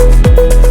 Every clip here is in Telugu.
ఎన్నో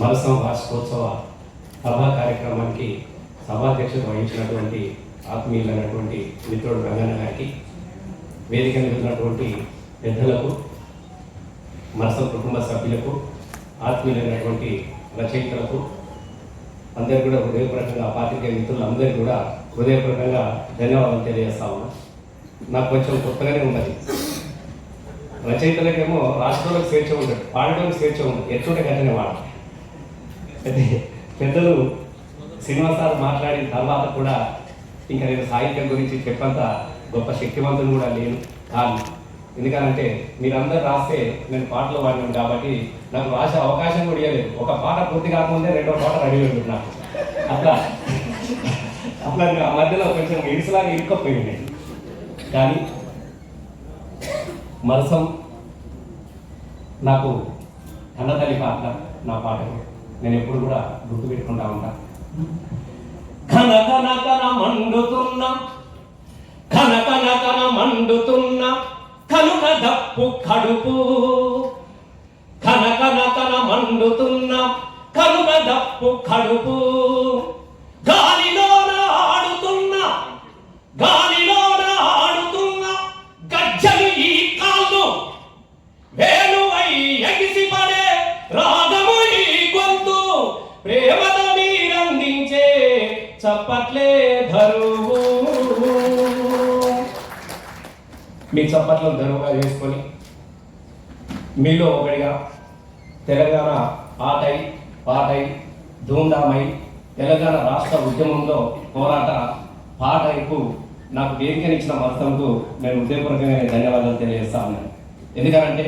మనసం వార్షికోత్సవ సభా కార్యక్రమానికి సభాధ్యక్షత వహించినటువంటి ఆత్మీయులైనటువంటి మిత్రుడు రంగన్న గారికి వేదిక నిలుతున్నటువంటి పెద్దలకు మరసం కుటుంబ సభ్యులకు ఆత్మీయులైనటువంటి రచయితలకు అందరికీ కూడా హృదయపూర్వకంగా పాత్రికేయ మిత్రులందరికీ కూడా హృదయపూర్వకంగా ధన్యవాదాలు తెలియజేస్తా ఉన్నా. నాకు కొంచెం కొత్తగానే ఉన్నది. రచయితలకేమో రాష్ట్రంలో స్వేచ్ఛ ఉండదు పాడడానికి స్వేచ్ఛ ఉండదు. ఎట్లుంటే గట్టనే వాడాలి. పెద్దలు శ్రీనివాసాలు మాట్లాడిన తర్వాత కూడా ఇంకా నేను సాహిత్యం గురించి చెప్పంత గొప్ప శక్తివంతులు కూడా లేను కాదు. ఎందుకంటే మీరందరూ రాస్తే నేను పాటలు పాడినాను కాబట్టి నాకు రాసే అవకాశం కూడా ఇవ్వలేదు ఒక పాట పూర్తి కాకముందే రెండో పాట రెడీ ఉంది నాకు. అట్లా అట్లా ఆ మధ్యలో కొంచెం ఇడిసలాగా ఇరుక్కపోయింది. కానీ మరసం నాకు కన్నతల్లి పాట నా పాట. నేను ఎప్పుడు కూడా గుర్తు పెట్టుకుంటా ఉంటా. కన మండుతున్న కన మండుతున్న కనుక దప్పు కడుపు. కన మండుతున్న కనుక దప్పు కడుపు. మీ చప్పట్లను ధరువుగా చేసుకొని మీలో ఒకటిగా తెలంగాణ ఆటై పాటై ధూమ్ధామై తెలంగాణ రాష్ట్ర ఉద్యమంలో పోరాట పాటైపు నాకు వేదికనిచ్చిన మనసంకు నేను హృదయపూర్వకంగా ధన్యవాదాలు తెలియజేస్తా ఉన్నాను. ఎందుకంటే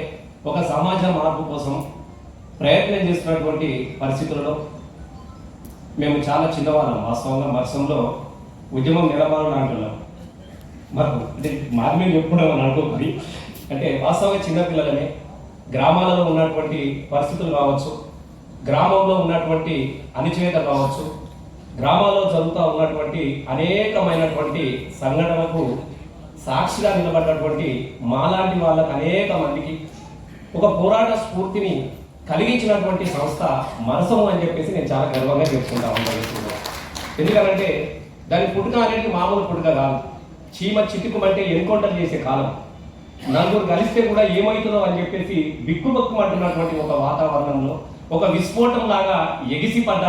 ఒక సమాజ మార్పు కోసం ప్రయత్నం చేస్తున్నటువంటి పరిస్థితులలో మేము చాలా చిన్నవాళ్ళం. వాస్తవంగా మత్సంలో ఉద్యమం నిలబాలని అంటున్నాం మాకు అంటే మార్మీ ఎప్పుడు అని అనుకోకండి. అంటే వాస్తవంగా చిన్నపిల్లలనే గ్రామాలలో ఉన్నటువంటి పరిస్థితులు కావచ్చు గ్రామంలో ఉన్నటువంటి అణిచివేత కావచ్చు గ్రామాల్లో జరుగుతూ ఉన్నటువంటి అనేకమైనటువంటి సంఘటనకు సాక్షిగా నిలబడినటువంటి మాలాంటి వాళ్ళకు అనేక మందికి ఒక పోరాట స్ఫూర్తిని కలిగించినటువంటి సంస్థ మనసము అని చెప్పేసి నేను చాలా గర్వంగా చెప్పుకుంటా ఉన్నాను ఎందుకంటే దాని పుట్టుక అనేది మామూలు పుట్టుక కాదు. చీమ చిటుకుమంటే ఎన్కౌంటర్ చేసే కాలం. నలుగురు కలిస్తే కూడా ఏమవుతుందో అని చెప్పేసి బిక్కుబక్కుమంటున్నటువంటి ఒక వాతావరణంలో ఒక విస్ఫోటం లాగా ఎగిసిపడ్డ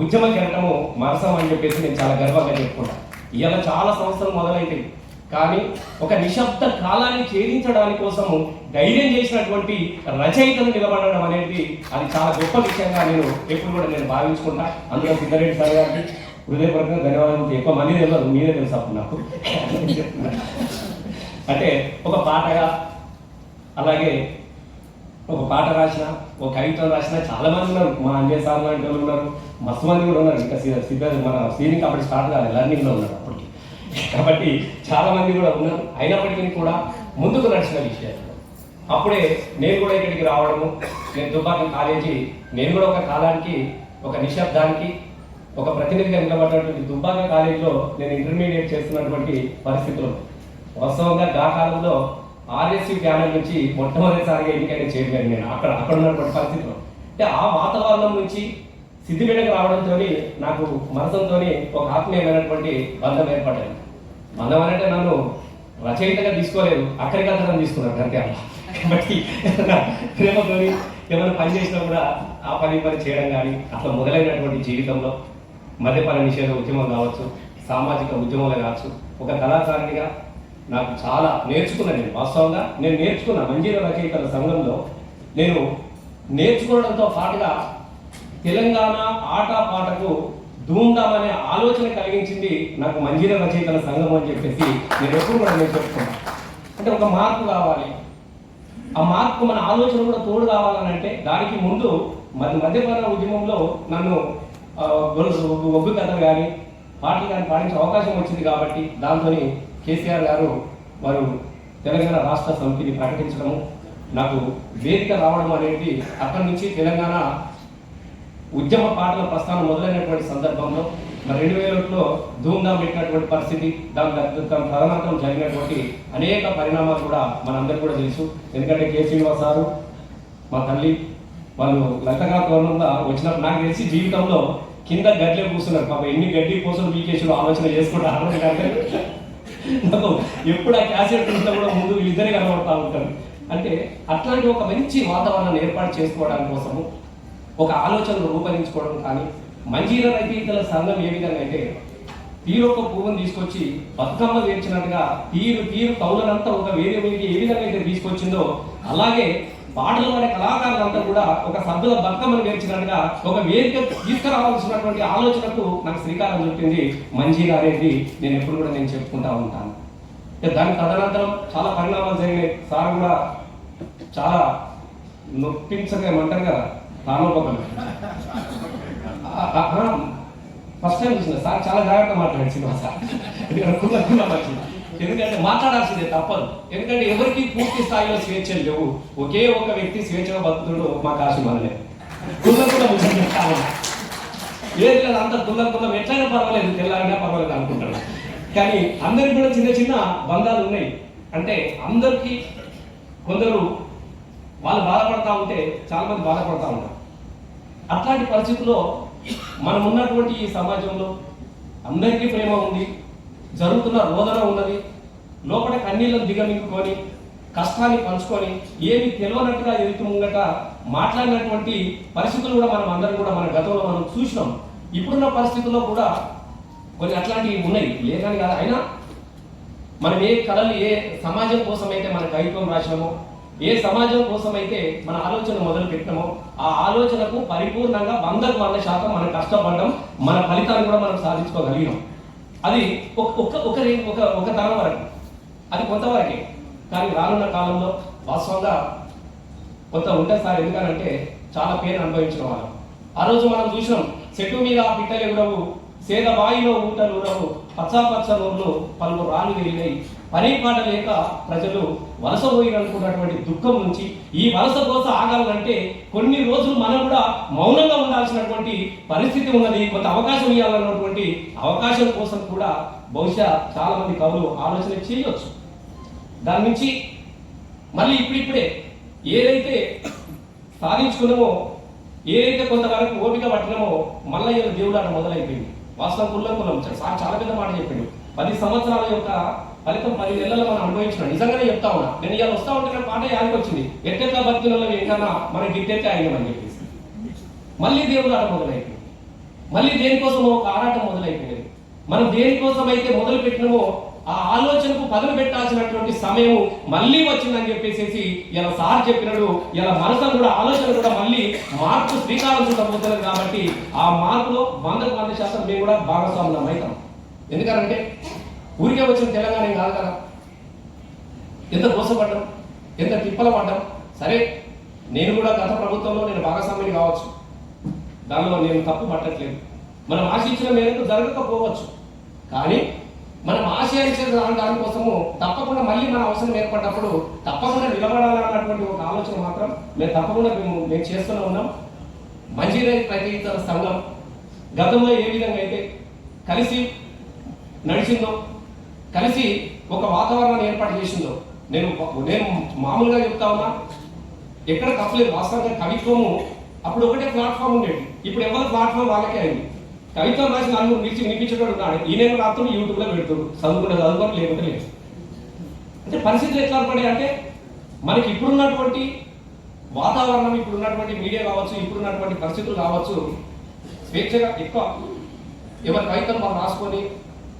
ఉద్యమ కిరణము మరసం అని చెప్పేసి నేను చాలా గర్వంగా చెప్పుకున్నాను ఇలా చాలా సంవత్సరం మొదలైతాయి కానీ ఒక నిశ్శబ్ద కాలాన్ని ఛేదించడానికి కోసము ధైర్యం చేసినటువంటి రచయితను నిలబడడం అనేది అది చాలా గొప్ప విషయంగా నేను ఎప్పుడు కూడా నేను భావించుకుంటా. అందులో సిద్ధారెడ్డి సార్ గారికి హృదయపూర్వకంగా ధన్యవాదం ఎక్కువ మంది తెలియదు మీరే తెలుసు అప్పుడు నాకు. అంటే ఒక పాటగా అలాగే ఒక పాట రాసిన ఒక కవిత్వం రాసిన చాలా మంది ఉన్నారు. మా అంజయ్ సార్ లాంటి వాళ్ళు ఉన్నారు మస్తు మంది కూడా ఉన్నారు. ఇంకా సి- సిద్ధ మన సీనింగ్ అప్పుడు స్టార్ట్ కాలేదు లర్నింగ్లో ఉన్నారు అప్పటికి. కాబట్టి చాలా మంది కూడా ఉన్నారు. అయినప్పటికీ కూడా ముందుకు నడిచిన విషయాలు. అప్పుడే నేను కూడా ఇక్కడికి రావడము నేను దుబ్బాకి కాలేజీ నేను కూడా ఒక కాలానికి ఒక నిశ్శబ్దానికి ఒక ప్రతినిధిగా నిలబడినటువంటి దుబ్బాక కాలేజీలో నేను ఇంటర్మీడియట్ చేస్తున్నటువంటి పరిస్థితులు. వాస్తవంగా గా కాలంలో ఆర్ఎస్సి ప్యానల్ నుంచి మొట్టమొదటిసారిగా ఎన్నికైన చైర్మన్ నేను. అక్కడ అక్కడ ఉన్నటువంటి పరిస్థితులు. అంటే ఆ వాతావరణం నుంచి సిద్ధిపేటకు రావడంతో నాకు మనసంతో ఒక ఆత్మీయమైనటువంటి బంధం ఏర్పడ్డాను బంధం అంటే నన్ను రచయితగా తీసుకోలేదు అక్కడికి అర్థం తీసుకున్నారు అంతే అలా. కాబట్టి ప్రేమతోని ఏమైనా పని చేసినా కూడా ఆ పని పని చేయడం కానీ అట్లా మొదలైనటువంటి జీవితంలో మద్యపాన నిషేధ ఉద్యమం కావచ్చు సామాజిక ఉద్యమాలు కావచ్చు. ఒక కళాకారునిగా నాకు చాలా నేర్చుకున్నాను నేను. వాస్తవంగా నేను నేర్చుకున్న మంజీర రచయితల సంఘంలో నేను నేర్చుకోవడంతో పాటుగా తెలంగాణ ఆట పాటకు దూందామనే ఆలోచన కలిగించింది నాకు మంజీర రచయితల సంఘం అని చెప్పేసి నేను ఎప్పుడు కూడా నేను చెప్పుకున్నాను అంటే ఒక మార్పు కావాలి. ఆ మార్పు మన ఆలోచన కూడా తోడు కావాలని అంటే దానికి ముందు మధ్య మధ్యపాన ఉద్యమంలో నన్ను ఒగ్గు కథలు కానీ పాటలు కానీ పాటించే అవకాశం వచ్చింది కాబట్టి దాంతో కేసీఆర్ గారు వారు తెలంగాణ రాష్ట్ర సమితిని ప్రకటించడము నాకు వేదిక రావడం అనేది అక్కడి నుంచి తెలంగాణ ఉద్యమ పాటల ప్రస్థానం మొదలైనటువంటి సందర్భంలో మరి రెండు వేల ఒకటిలో ధూమ్ధాం పెట్టినటువంటి పరిస్థితి దాని దాని తదనంతరం జరిగినటువంటి అనేక పరిణామాలు కూడా మనందరికీ కూడా తెలుసు. ఎందుకంటే కె శ్రీనివాస్ సారు మా తల్లి వాళ్ళు లతగా గవర్నంగా వచ్చినప్పుడు నాకు తెలిసి జీవితంలో కింద గడ్లే కూర్చున్నారు. పాప ఎన్ని గడ్డి కోసం బీకేసులు ఆలోచన చేసుకుంటా ఆలోచన కంటే నాకు ఎప్పుడు ఆ క్యాసెట్ చూసినా కూడా ముందు వీళ్ళిద్దరే కనబడతా ఉంటారు. అంటే అట్లాంటి ఒక మంచి వాతావరణాన్ని ఏర్పాటు చేసుకోవడానికి కోసము ఒక ఆలోచనను రూపొందించుకోవడం కానీ మంజీర రచయితల సంఘం ఏ విధంగా అయితే తీరొక్క పువ్వును తీసుకొచ్చి బతుకమ్మ వేర్చినట్టుగా తీరు తీరు కౌలనంతా ఒక వేరే మీదకి ఏ విధంగా అయితే తీసుకొచ్చిందో అలాగే పాటలు అనే కళాకారులంతా కూడా ఒక సభ్యుల బతుకమ్మను వేర్చినట్టుగా ఒక వేదిక తీసుకురావాల్సినటువంటి ఆలోచనకు నాకు శ్రీకారం చుట్టింది మంజీర అనేది నేను ఎప్పుడు కూడా నేను చెప్పుకుంటా ఉంటాను. ఇక దాని తదనంతరం చాలా పరిణామాలు జరిగినాయి. సార్ కూడా చాలా నొప్పించగేమంటారు కదా రామోపకం ఫస్ట్ టైం చూసిన సార్ చాలా జాగ్రత్త మాట్లాడాడు సినిమా సార్. కుల్ల కుల్ల ఎందుకంటే మాట్లాడాల్సిందే తప్పదు. ఎందుకంటే ఎవరికి పూర్తి స్థాయిలో స్వేచ్ఛలు లేవు. ఒకే ఒక వ్యక్తి స్వేచ్ఛగా బతుకుతుడు మా కాశీమాలనే కుల్ల కుల్ల ముఖ్యంగా కావాలి ఏది లేదు అంత కుల్ల కుల్లం ఎట్లయినా పర్వాలేదు తెల్లారినా పర్వాలేదు అనుకుంటాను కానీ అందరికి కూడా చిన్న చిన్న బంధాలు ఉన్నాయి. అంటే అందరికీ కొందరు వాళ్ళు బాధపడతా ఉంటే చాలా మంది బాధపడతా ఉంటారు. అట్లాంటి పరిస్థితుల్లో మనం ఉన్నటువంటి ఈ సమాజంలో అందరికీ ప్రేమ ఉంది. జరుగుతున్న రోదన ఉన్నది. లోపల కన్నీళ్ళను దిగమింగుకొని కష్టాన్ని పంచుకొని ఏమి తెలియనట్టుగా ఎదుగుతుండట మాట్లాడినటువంటి పరిస్థితులు కూడా మనం అందరం కూడా మన గతంలో మనం చూసినాం. ఇప్పుడున్న పరిస్థితుల్లో కూడా కొన్ని అట్లాంటివి ఉన్నాయి. లేదని కాదు. అయినా మనం ఏ కళలు ఏ సమాజం కోసం అయితే మన కవిత్వం రాసినామో ఏ సమాజం కోసం అయితే మన ఆలోచన మొదలు పెట్టినామో ఆ ఆలోచనకు పరిపూర్ణంగా వందకు వంద శాతం మనం కష్టపడడం మన ఫలితాన్ని కూడా మనం సాధించుకోగలిగినాం. అది ఒక ఒక ఒక ఒక ఒక తరం వరకు. అది కొంతవరకే. కానీ రానున్న కాలంలో వాస్తవంగా కొంత ఉంటుంది సార్ ఎందుకనంటే చాలా పేరు అనుభవించిన వాళ్ళం. ఆ రోజు మనం చూసినాం చెట్టు మీద పిట్టలు ఎగురవు సేద వాయిలో ఊటలు ఊరవు పచ్చా పచ్చ నూర్లు పలు రాళ్ళు వెళ్ళినాయి పని పాట లేక ప్రజలు వలస పోయిననుకున్నటువంటి దుఃఖం నుంచి ఈ వలస కోసం ఆగాలంటే కొన్ని రోజులు మనం కూడా మౌనంగా ఉండాల్సినటువంటి పరిస్థితి ఉన్నది కొంత అవకాశం ఇవ్వాలన్నటువంటి అవకాశం కోసం కూడా బహుశా చాలామంది కవులు ఆలోచన చేయవచ్చు దాని నుంచి మళ్ళీ ఇప్పుడిప్పుడే ఏదైతే సాధించుకున్నామో ఏదైతే కొంతవరకు ఓపిక పట్టినామో మళ్ళీ దేవుడు అక్కడ మొదలైపోయింది. వాస్తవం కుల్లం కులం సార్ చాలా పెద్ద మాట చెప్పిండు. పది సంవత్సరాల యొక్క ఫలితం పది నెలల్లో మనం అనుభవించిన. నిజంగానే చెప్తా ఉన్నా. నేను ఇలా వస్తా ఉంటే పాట యాదికి వచ్చింది. ఎట్టెట్ల భక్తులలో ఏంటన్నా మనం గిట్టెట్టే అయినామని చెప్పేసి. మళ్ళీ దేవుడు ఆట మొదలైపోయింది. మళ్ళీ దేనికోసం ఒక ఆరాటం మొదలైపోయింది. మనం దేనికోసం అయితే మొదలు పెట్టినామో ఆ ఆలోచనకు పదులు పెట్టాల్సినటువంటి సమయం మళ్ళీ వచ్చిందని చెప్పేసి ఇలా సార్ చెప్పినాడు. ఇలా మనసు కూడా ఆలోచన కూడా మళ్ళీ మార్పు శ్రీకారం చుట్టబోతున్నది కాబట్టి ఆ మార్పులో వందకు వంద శాతం మేము కూడా భాగస్వాములం అవుతాం ఎందుకంటే ఊరికే వచ్చిన తెలంగాణ కాదు కదా? ఎంత మోసపడ్డాం ఎంత తిప్పల పడ్డం సరే నేను కూడా గత ప్రభుత్వంలో నేను భాగస్వామిని కావచ్చు. దానిలో నేను తప్పు పట్టట్లేదు. మనం ఆశించిన మేరకు జరగకపోవచ్చు. కానీ మనం ఆశయించిన దాని దానికోసము తప్పకుండా మళ్ళీ మన అవసరం ఏర్పడినప్పుడు తప్పకుండా నిలబడాలన్నటువంటి ఒక ఆలోచన మాత్రం మేము తప్పకుండా మేము మేము చేస్తూనే ఉన్నాం. మంజీరైతు ప్రతి ఇతర సంఘం గతంలో ఏ విధంగా అయితే కలిసి నడిచిందో కలిసి ఒక వాతావరణాన్ని ఏర్పాటు చేసిందో. నేను నేను మామూలుగా చెప్తా ఉన్నా ఎక్కడ తప్పలేదు వాస్తవంగా కవిత్వము అప్పుడు ఒకటే ప్లాట్ఫామ్ ఉండేది. ఇప్పుడు ఎవరి ప్లాట్ఫామ్ వాళ్ళకే అయింది. కవిత్వం రాసి నలుగురు నిలిచి వినిపించేటోడు ఉన్నాడు. ఈయన రాత్రులు యూట్యూబ్లో పెడుతుడు. చదువుకుంటే చదువుకొని లేకుంటే లేదు. అంటే పరిస్థితులు ఎట్లా ఏర్పడాయి అంటే మనకి ఇప్పుడున్నటువంటి వాతావరణం ఇప్పుడున్నటువంటి మీడియా కావచ్చు ఇప్పుడున్నటువంటి పరిస్థితులు కావచ్చు స్వేచ్ఛగా ఎక్కువ ఎవరి కవిత్వం వాళ్ళు రాసుకొని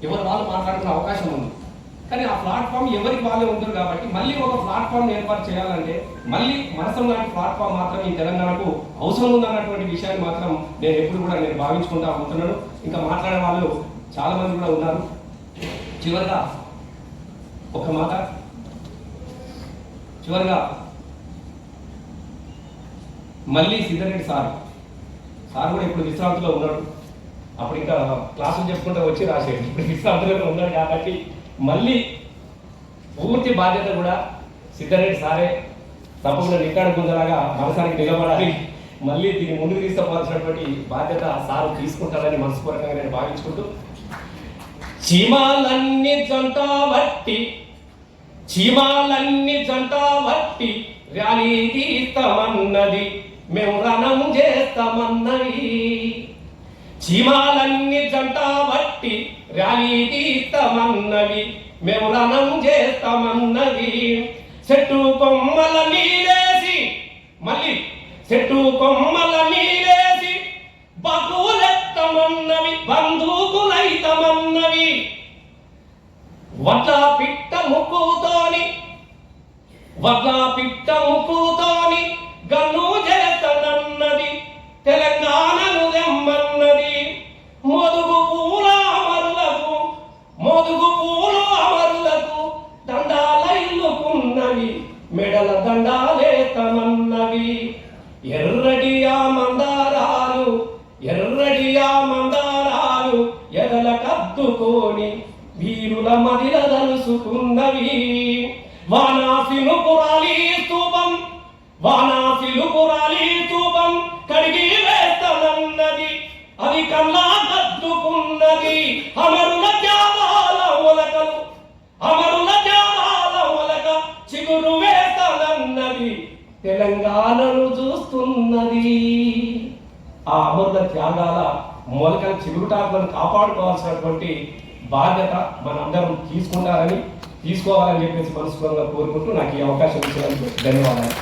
ఎవరు వాళ్ళు మాట్లాడుకునే అవకాశం ఉంది. కానీ ఆ ప్లాట్ఫామ్ ఎవరికి వాళ్ళే ఉంటుంది కాబట్టి మళ్ళీ ఒక ప్లాట్ఫామ్ ఏర్పాటు చేయాలంటే మళ్ళీ మనసం లాంటి ప్లాట్ఫామ్ మాత్రం ఈ తెలంగాణకు అవసరం ఉందన్నటువంటి విషయాన్ని మాత్రం నేను ఎప్పుడు కూడా నేను భావించుకుంటా ఉంటున్నాను. ఇంకా మాట్లాడే వాళ్ళు చాలా మంది కూడా ఉన్నారు. చివరిగా ఒక మాట. చివరిగా మళ్ళీ సిద్ధరెడ్డి సార్. సార్ కూడా ఇప్పుడు విశ్రాంతిలో ఉన్నాడు. అప్పుడు ఇంకా క్లాసులు చెప్పుకుంటూ వచ్చి రాసేది ఇప్పుడు విశ్రాంతిలో ఉన్నాడు కాబట్టి మళ్ళీ పూర్తి బాధ్యత కూడా సిద్ధారెడ్డి సారే తప్పకుండా నిక్కాడు గుంజలాగా మనసానికి నిలబడాలి. మళ్ళీ దీన్ని ముందుకు తీసుకోవాల్సినటువంటి బాధ్యత సారు తీసుకుంటారని మనస్ఫూర్తిగా నేను భావించుకుంటూ చీమాలన్నీ జంట వట్టి చీమాలన్నీ జంట వట్టి ర్యాలీ తీస్తామన్నది మేము రణం చేస్తామన్నది. చీమాలన్నీ జంట బట్టి ర్యాలీ తీస్తామన్నవి మేము రణం చేస్తామన్నవి. చెట్టు కొమ్మల నీరేసి మళ్ళీ చెట్టు కొమ్మల నీరేసి బకులెత్తమన్నవి బంధుకులైతమన్నవి. వడ్ల పిట్ట ముక్కుతోని వడ్ల పిట్ట ముక్కుతోని గన్ను చేస్తానన్నది. తెలంగాణ ఉన్నది. తెలంగాణను చూస్తున్నది. ఆ అమరుల త్యాగాల మొలకల చిగురుటాకులను కాపాడుకోవాల్సినటువంటి బాధ్యత మనందరం తీసుకుంటారని తీసుకోవాలని చెప్పేసి మనస్ఫూర్తిగా కోరుకుంటూ నాకు ఈ అవకాశం ఇచ్చినందుకు ధన్యవాదాలు.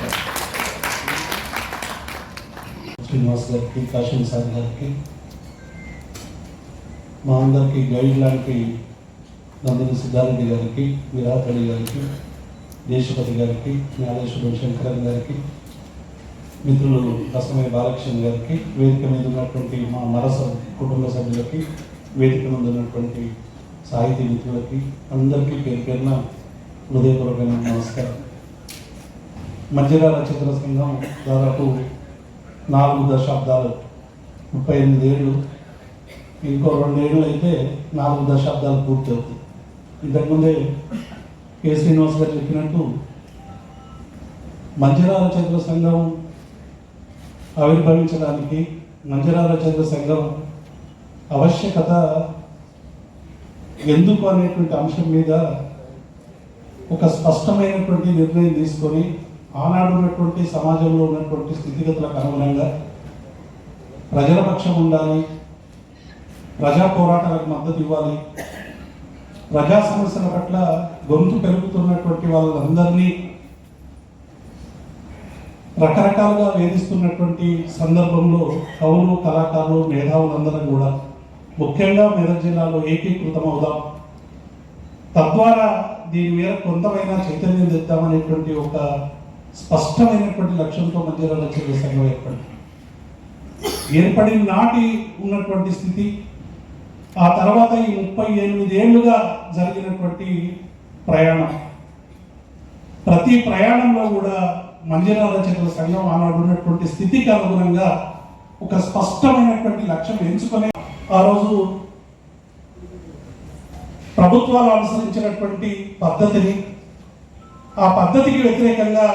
శ్రీనివాస్ గారికి కాశీ సార్ గారికి మా అందరికీ గైడ్ లాంటి నందిని సిద్ధారెడ్డి గారికి విరాట్ రెడ్డి గారికి దేశపతి గారికి జ్ఞానేశ్వరం శంకరన్ గారికి మిత్రులు కసమయ్య బాలకృష్ణ గారికి వేదిక మీద ఉన్నటువంటి మా మరస కుటుంబ సభ్యులకి వేదిక మీద ఉన్నటువంటి సాహితీ మిత్రులకి అందరికీ పేరు పేరున హృదయపూర్వకమైన నమస్కారం. మధ్యరాల చిత్ర సంఘం దాదాపు నాలుగు దశాబ్దాలు ముప్పై ఎనిమిది ఏళ్ళు ఇంకో రెండేళ్ళు అయితే నాలుగు దశాబ్దాలు పూర్తి అవుతుంది ఇంతకుముందే కె. శ్రీనివాస్ గారు చెప్పినట్టు మంజరాల చంద్ర సంఘం ఆవిర్భవించడానికి మంజరాల చంద్ర సంఘం ఆవశ్యకత ఎందుకు అనేటువంటి అంశం మీద ఒక స్పష్టమైనటువంటి నిర్ణయం తీసుకొని ఆనాడు ఉన్నటువంటి సమాజంలో ఉన్నటువంటి స్థితిగతులకు అనుగుణంగా ప్రజల పక్షం ఉండాలి ప్రజా పోరాటాలకు మద్దతు ఇవ్వాలి ప్రజా సమస్యల పట్ల గొంతు పెరుగుతున్నటువంటి వాళ్ళందరినీ రకరకాలుగా వేధిస్తున్నటువంటి సందర్భంలో కవులు కళాకారులు మేధావులందరం కూడా ముఖ్యంగా మెదక్ జిల్లాలో ఏకీకృతం అవుదాం తద్వారా దీని మీద కొంతమైన చైతన్యం తెద్దామనేటువంటి ఒక స్పష్టమైనటువంటి లక్ష్యంతో మధ్యలో లక్ష్య సంఘం ఏర్పడింది. ఏర్పడిన నాటి ఉన్నటువంటి స్థితి ఆ తర్వాత ఈ ముప్పై ఎనిమిది ఏళ్ళుగా జరిగినటువంటి ప్రయాణం. ప్రతి ప్రయాణంలో కూడా మంజీరా రచయితల సంఘం ఆనాడు ఉన్నటువంటి స్థితికి అనుగుణంగా ఒక స్పష్టమైనటువంటి లక్ష్యం ఎంచుకునే ఆ రోజు ప్రభుత్వాలు అనుసరించినటువంటి పద్ధతిని ఆ పద్ధతికి వ్యతిరేకంగా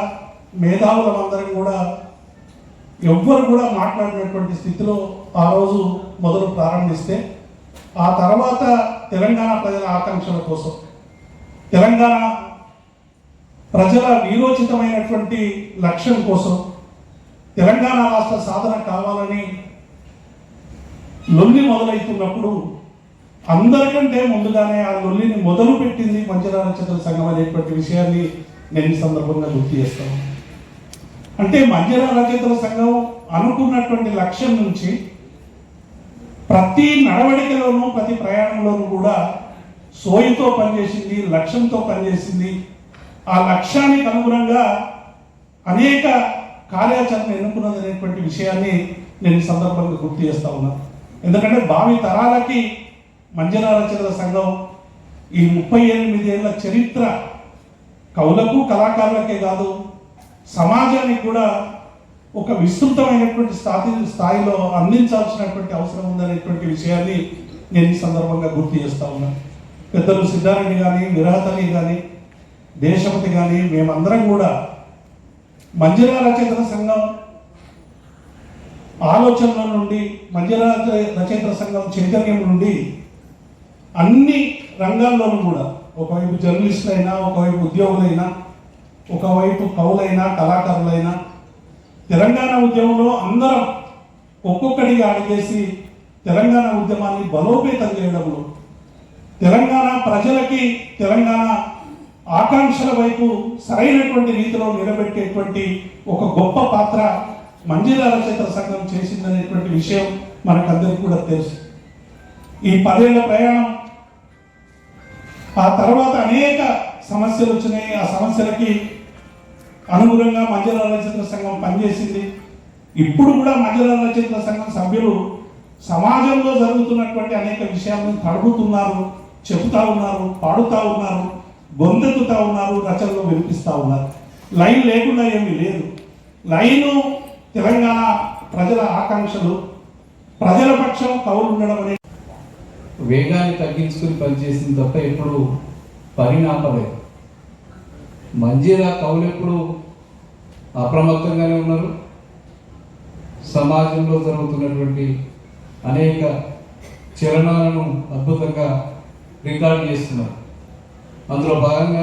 మేధావులమందరం కూడా ఎవ్వరు కూడా మాట్లాడినటువంటి స్థితిలో ఆ రోజు మొదలు ప్రారంభిస్తే ఆ తర్వాత తెలంగాణ ప్రజల ఆకాంక్షల కోసం తెలంగాణ ప్రజల వీరోచితమైనటువంటి లక్ష్యం కోసం తెలంగాణ రాష్ట్ర సాధన కావాలని లొల్లి మొదలవుతున్నప్పుడు అందరికంటే ముందుగానే ఆ లొల్లిని మొదలు పెట్టింది మంచిరాల నక్షత్ర సంఘం అనేటువంటి విషయాన్ని నేను ఈ సందర్భంగా గుర్తు చేస్తాను. అంటే మంజర రచయితల సంఘం అనుకున్నటువంటి లక్ష్యం నుంచి ప్రతి నడవడికలోనూ ప్రతి ప్రయాణంలోనూ కూడా సోయితో పనిచేసింది లక్ష్యంతో పనిచేసింది. ఆ లక్ష్యానికి అనుగుణంగా అనేక కార్యాచరణ ఎన్నుకున్నది అనేటువంటి విషయాన్ని నేను సందర్భంగా గుర్తు చేస్తా ఉన్నాను ఎందుకంటే భావి తరాలకి మంజన రచనల సంఘం ఈ ముప్పై ఎనిమిది ఏళ్ళ చరిత్ర కవులకు కళాకారులకే కాదు సమాజానికి కూడా ఒక విస్తృతమైనటువంటి స్థాయి స్థాయిలో అందించాల్సినటువంటి అవసరం ఉందనేటువంటి విషయాన్ని నేను ఈ సందర్భంగా గుర్తు చేస్తా ఉన్నాను పెద్దలు సిద్ధారెడ్డి కానీ విరాతని కానీ దేశపతి కానీ మేమందరం కూడా మంజరా రచయితల సంఘం ఆలోచనల నుండి మంజరా రచయితల సంఘం చైతన్యం నుండి అన్ని రంగాల్లోనూ కూడా ఒకవైపు జర్నలిస్టులైనా ఒకవైపు ఉద్యోగులైనా ఒకవైపు కవులైనా కళాకారులైనా తెలంగాణ ఉద్యమంలో అందరం ఒక్కొక్కడిగా అడిగేసి తెలంగాణ ఉద్యమాన్ని బలోపేతం చేయడంలో తెలంగాణ ప్రజలకి తెలంగాణ ఆకాంక్షల వైపు సరైనటువంటి రీతిలో నిలబెట్టేటువంటి ఒక గొప్ప పాత్ర మంజిరా రచయితల సంఘం చేసిందనేటువంటి విషయం మనకందరికీ కూడా తెలుసు. ఈ పదేళ్ళ ప్రయాణం ఆ తర్వాత అనేక సమస్యలు వచ్చినాయి. ఆ సమస్యలకి అనుగుణంగా మంజుల రచయితల సంఘం పనిచేసింది. ఇప్పుడు కూడా మంజుల రచయితల సంఘం సభ్యులు సమాజంలో జరుగుతున్నటువంటి అనేక విషయాలను తడుగుతున్నారు చెబుతా ఉన్నారు పాడుతూ ఉన్నారు గొంతెత్తుతా ఉన్నారు రచనలు వినిపిస్తూ ఉన్నారు. లైన్ లేకుండా ఏమీ లేదు. లైను తెలంగాణ ప్రజల ఆకాంక్షలు ప్రజల పక్షం కవులు ఉండడం అనే వేగాన్ని తగ్గించుకుని పనిచేసింది తప్ప ఎప్పుడు పరిణాపలేదు మంజీరా కవులు ఎప్పుడు అప్రమత్తంగానే ఉన్నారు? సమాజంలో జరుగుతున్నటువంటి అనేక చలనాలను అద్భుతంగా రికార్డ్ చేస్తున్నారు. అందులో భాగంగా